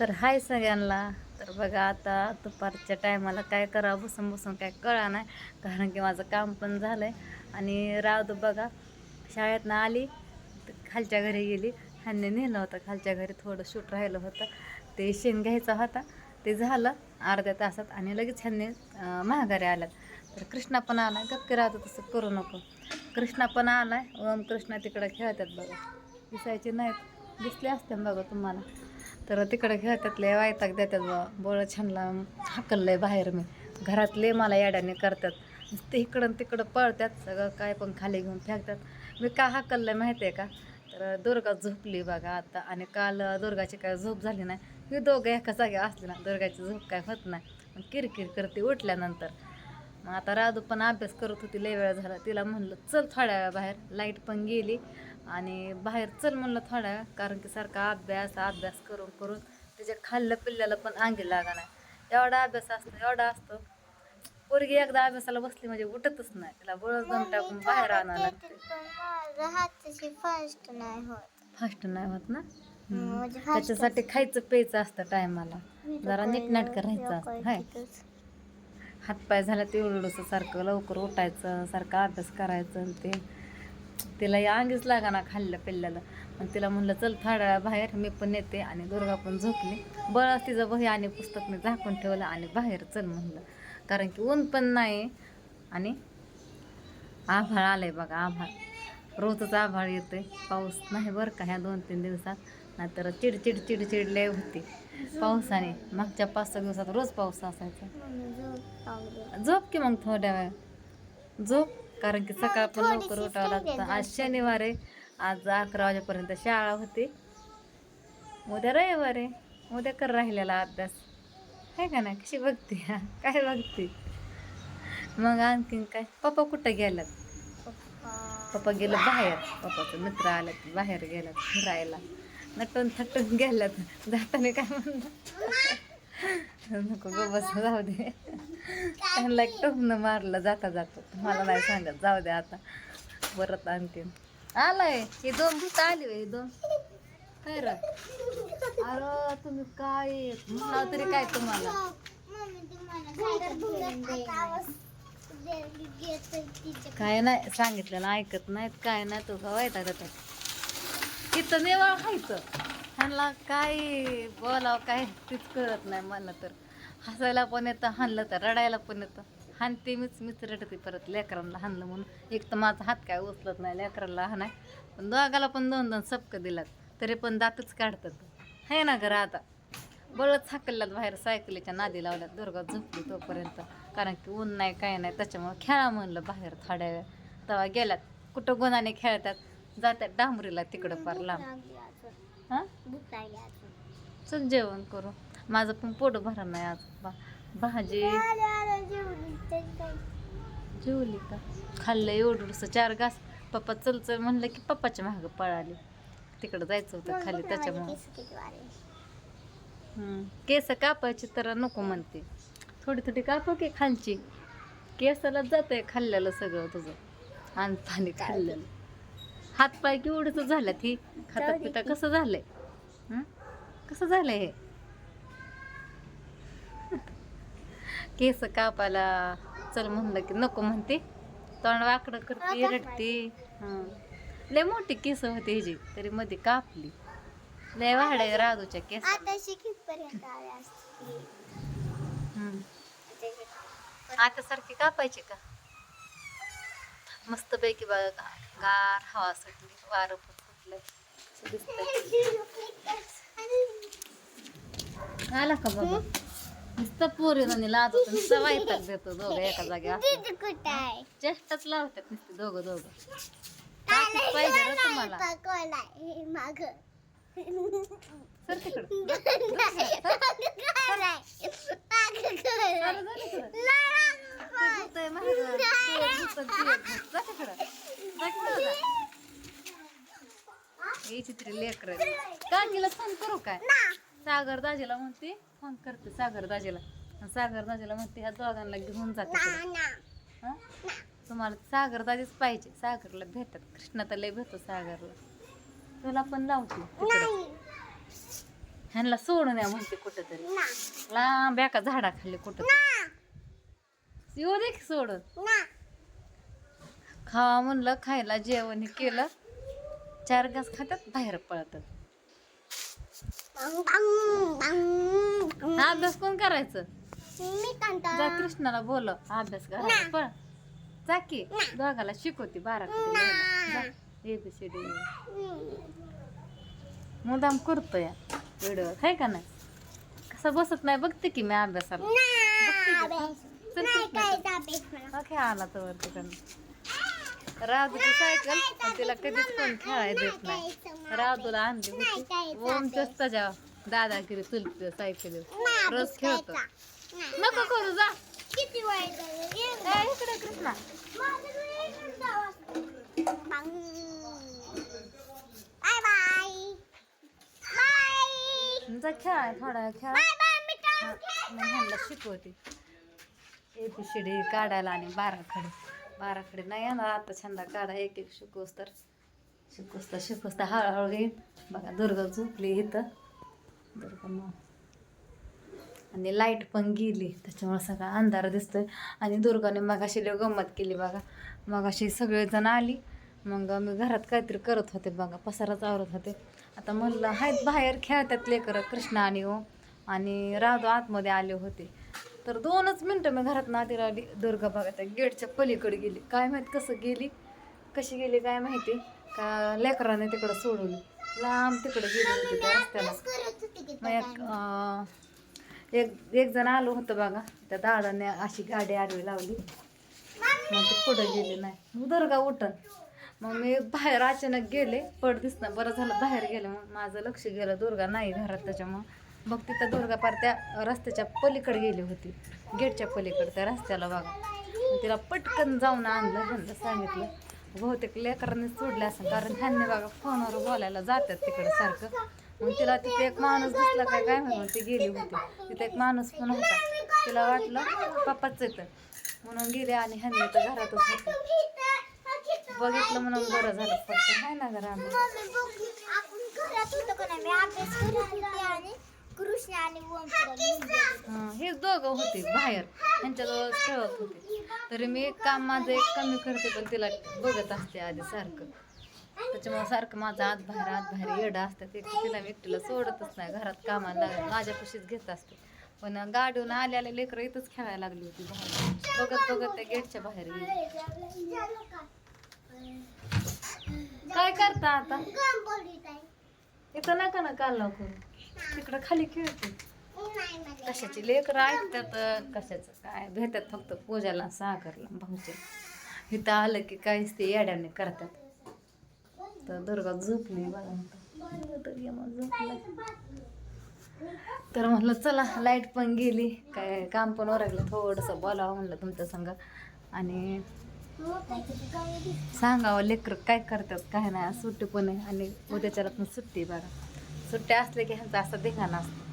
तर हाय सगळ्यांना. तर बघा आता दुपारच्या टायमाला काय करावं बसून बसून काय कळा नाही कारण की माझं काम पण झालं आहे आणि रावत बघा शाळेतनं आली तर खालच्या घरी गेली. ह्यांनी नेलं होतं. खालच्या घरी थोडं शूट राहिलं होतं. ते शेण घ्यायचा होता. ते झालं अर्ध्या तासात आणि लगेच ह्यांनी महागारी आल्यात. तर कृष्णा पण आला गप्पी राहतो तसं करू नको. कृष्णा पण आलाय. ओम कृष्णा तिकडं खेळतात बघा. दिसायचे नाहीत दिसले असते बघा तुम्हाला. तर तिकडे खेळतात लय वायताक देतात बा बोळ छानला हाकललंय बाहेर मी. घरातले मला याड्याने करतात. ते इकडं तिकडं पळतात सगळं काय पण खाली घेऊन फेकतात. मी का हाकललंय माहिती आहे का? तर दुर्गा झोपली बघा आता. आणि काल दुर्गाची काय झोप झाली नाही. मी दोघं एका जागी असले ना दुर्गाची झोप काय होत नाही. मग किरकिर करते उठल्यानंतर. मग आता राधू पण अभ्यास करत होती लय वेळ झाला. तिला म्हणलं चल थोड्या वेळा बाहेर लाइट पण गेली. आणि बाहेर चल म्हणलं थोड्या वेळ कारण की सारखा अभ्यास अभ्यास करून करून त्याच्या खाल्लं पिल्ल्याला पण अंगी लागा नाही एवढा अभ्यास असतो एवढा असतो. पोरगी एकदा अभ्यासाला बसली म्हणजे उठतच नाही. तिला बळ दम टाकून बाहेर आणावं लागते. फास्ट नाही होत. फास्ट नाही होत ना? हम्म. म्हणजे त्याच्यासाठी खायचं प्यायचं असतं टायमाला. जरा नीटनाटकं राहायचं असतं. हाय. हातपाय झाला ते उलडूस सारखं लवकर उठायचं सारखं अभ्यास करायचं आणि ते तिला या अंगीच लागा ना खाल्लं पिल्ल्याला. मग तिला म्हणलं चल थोड्या वेळा बाहेर मी पण येते. आणि दुर्गा पण झोपली. बरं तिचं वही आणि पुस्तक मी झाकून ठेवलं आणि बाहेर चल म्हणलं. कारण की ऊन पण नाही आणि आभाळ आलंय बघा आभाळ. रोजच आभाळ येतोय. पाऊस नाही बरं का ह्या दोन तीन दिवसात? नाहीतर चिडचिड चिडचिड लय होती. पावसाने मागच्या पाच सहा दिवसात रोज पाऊस असायचा. झोप की मग थोड्या वेळ? झोप? कारण की सकाळ पण लवकर उठावं लागतं. आज शनिवार आहे. आज अकरा वाजेपर्यंत शाळा होती. उद्या रविवार आहे. उद्या कर राहिलेला अभ्यास. आहे का नाही? कशी बघते? हा? काय बघते? मग आणखीन काय? पप्पा कुठं गेलात पप्पा गेलं बाहेर. पप्पाचं मित्र आलं बाहेर गेलात फिरायला. नटून थटून गेल्यात. जाताना काय म्हणलं नको ग बस जाऊ दे. त्यांना एक टोपनं मारलं जाता जातो. मला नाही सांगत जाऊ दे आता. परत आणते. आलाय. हे दोन भूत आली हे दोन. काय अरे तुम्ही काय म्हणावं तरी काय तुम्हाला? काय नाही सांगितलेलं ऐकत नाहीत काय नाही तू का वाईट आता तिथं नेवाळ खायचं. ह्यांना काय बोलावं काय तीच कळत नाही मला तर. हसायला पण येतं हाणलं तर रडायला पण येतं. हाणते मीच मीच रडते परत लेकरांना हाणलं म्हणून. एक तर माझा हात काय उचलत नाही लेकरांना हाणाय. पण दोघाला पण दोन दोन सपकं दिलात तरी पण दातच काढतात. आहे ना घरं आता बळच हाकलल्यात बाहेर सायकलीच्या नादी लावल्यात दुर्गा झोपली तोपर्यंत. कारण की ऊन नाही काय नाही त्याच्यामुळं खेळा म्हणलं बाहेर थोड्या वेळ. तेव्हा गेल्यात. कुठं गुणाने खेळतात? जातात डांबरीला तिकडं पार लांब. हां? चल जेवण करू. माझं पण पोट भरा नाही आज. भाजी. जेवली का? खाल्लं एवढंसं चार घास. पप्पा चल चल म्हणलं की पप्पाच्या मागं पळाली. तिकडं जायचं होतं खाली त्याच्यामुळं. केस कापायची तर नको म्हणते. थोडी थोडी कापा की खालची केसाला जातंय खाल्लेलं सगळं तुझं. आणि पाणी खाल्लेलं. हातपाय केवढंच झालं ती? खाता पिता कसं झालंय? हं? कसं झालंय हे? केस कापायला चल म्हणलं की नको म्हणते. तोंड वाकडं करते रडते. हं. लय मोठी केस होती ह्याची तरी मध्ये कापली. लय वाढाय राजूच्या केस आता सारखी कापायची का? मस्त पैकी बघा गार हवा सुटली वारं दिसतंय. आला का बाबा? नुसतं पोरी आणि लाजवतो नुसतं वाईटाक देतो दोघं एका जागी चेष्टाच लावतात नुसते दोघं दोघं. पाहिजे रे तुम्हाला. पकवलाय माग. सर तिकडं. ते महाग- ते भूतं ते एक. जा तिकडं. जा तिकडं जा. हे? चित्री लेकर. काकीला फोन करू काय? सागर दाजीला म्हणते फोन करते सागर दाजीला. आणि सागर दाजीला म्हणते ह्या दोघांना घेऊन जाते हं? तुम्हाला सागर दाजीच पाहिजे. सागरला भेटत. कृष्णा तर लय भेटतो सागरला. तुला पण लावते तिकडं. ह्यांना सोडून या म्हणते कुठंतरी. लांब एका झाडाखाली कुठं येऊ दे की सोडून. ना. खावा म्हणलं खायला जेवण हे केलं. चार घास खात्यात बाहेर पळतात. हा अभ्यास कोण करायचं? मी जा कृष्णाला बोल अभ्यास करायला पळ जा की दोघाला शिकवते बारा एबीसीडी मुदाम करतोय. व्हिडिओ आहे का नाही? कसं बसत नाही बघते की मी अभ्यासाला. नाही काय. ओके आला तर तिकडनं राजूची सायकल पण तिला कधीच कोण खेळाय देत नाही. राजूला आणली होती. ओम तेच त्याच्या दादागिरी चुलती सायकल ना, रोज खेळतो. नको करू जा. किती वेळ इकडे कृष्णा. माझ्याकडे जा खेळाय थोडा वेळ खेळा. बाय शिकवते. एपीसीडी काढायला आणि बारा बाराखडे बाराकडे नाही येणार. आता छंदा काढा एक एक शिकवस तर. शिकवस तर शिकवस तर हळूहळू घेईन बघा दुर्गा झोपली इथं. दुर्गा मग आणि लाइट पण गेली. त्याच्यामुळे सगळा अंधार दिसतोय. आणि दुर्गाने मगाशी लय गंमत केली बघा. मगाशी सगळेजण आली. मग मी घरात काहीतरी करत होते बघा. पसाराच आवरत होते. आता म्हणलं आहेत बाहेर खेळतात लेकरं कृष्णा आणि ओ. आणि राधो आतमध्ये आले होते. तर दोनच मिनटं मी घरात नाती आली दुर्गा बघा त्या गेटच्या पलीकडे गेली. काय माहीत कसं गेली कशी गेली काय माहिती? का लेकराने तिकडं सोडवली लांब तिकडे गेली होती त्या रस्त्याला. मग एक एक जण आलो होतं बघा त्या दादाने अशी गाडी आडवी लावली. मग ते पुढे गेले नाही. दुर्गा उठन. मग मी बाहेर अचानक गेले पड दिसणं बरं झालं बाहेर गेलं. मग माझं लक्ष गेलं दुर्गा नाही घरात त्याच्यामुळं मग तिथं दुर्गा पार त्या रस्त्याच्या पलीकडे गेली होती. गेटच्या पलीकडे त्या रस्त्याला बघा तिला पटकन जाऊन आणलं ह्यांना सांगितलं बहुतेक लेकरांनी सोडलं असं कारण ह्यांनी बघा फोनवर बोलायला जातात तिकडं सारखं. मग तिला तिथे एक माणूस दिसला काय काय म्हणून ती गेली होती. तिथे एक माणूस पण होता. तिला वाटलं पप्पाच येतं. म्हणून गेले आणि ह्यांनी तर घरातच होतं. बघितलं म्हणून बरं झालं. फक्त नाही ना घरा कृष्ण आणि ओम. हं, हे दोघं होते बाहेर. त्यांच्याजवळ खेळत होते. तरी मी काम माझं एक कमी करते पण तिला बघत असते आधी सारखं. त्याच्यामुळे सारखं माझं आत बाहेर आत बाहेर येडं असतं ते. तिला मी एकटीला सोडतच नाही घरात कामाला लागत माझ्यापाशीच घेत असते. पण गाडीहून आले आले लेकरं इथंच खेळायला लागली होती बाहेर. बघत बघत त्या गेटच्या बाहेर गेली? काय करता आता. इथं नका ना काल करू. तिकडं खाली खेळते. कशाची लेकरं ऐकतात कशाचं काय? भेटतात फक्त पूजाला साखरला भाऊचे इथं आलं की काहीच ते येड्याने करतात. तर दुर्गा झोपली बघा म्हणतो. तर ये मग झोपला. तर म्हटलं चला लाइट पण गेली. काय काम पण ओरगलं थोडंसं बोलावं म्हणलं तुमच्या संग. आणि सांगावं लेकर काय करतात काय नाही सुट्टी पण आहे. आणि उद्याच्याला पण सुट्टी बघा. सुट्ट्या असल्या की ह्यांचा असा धिंगाणा असतो.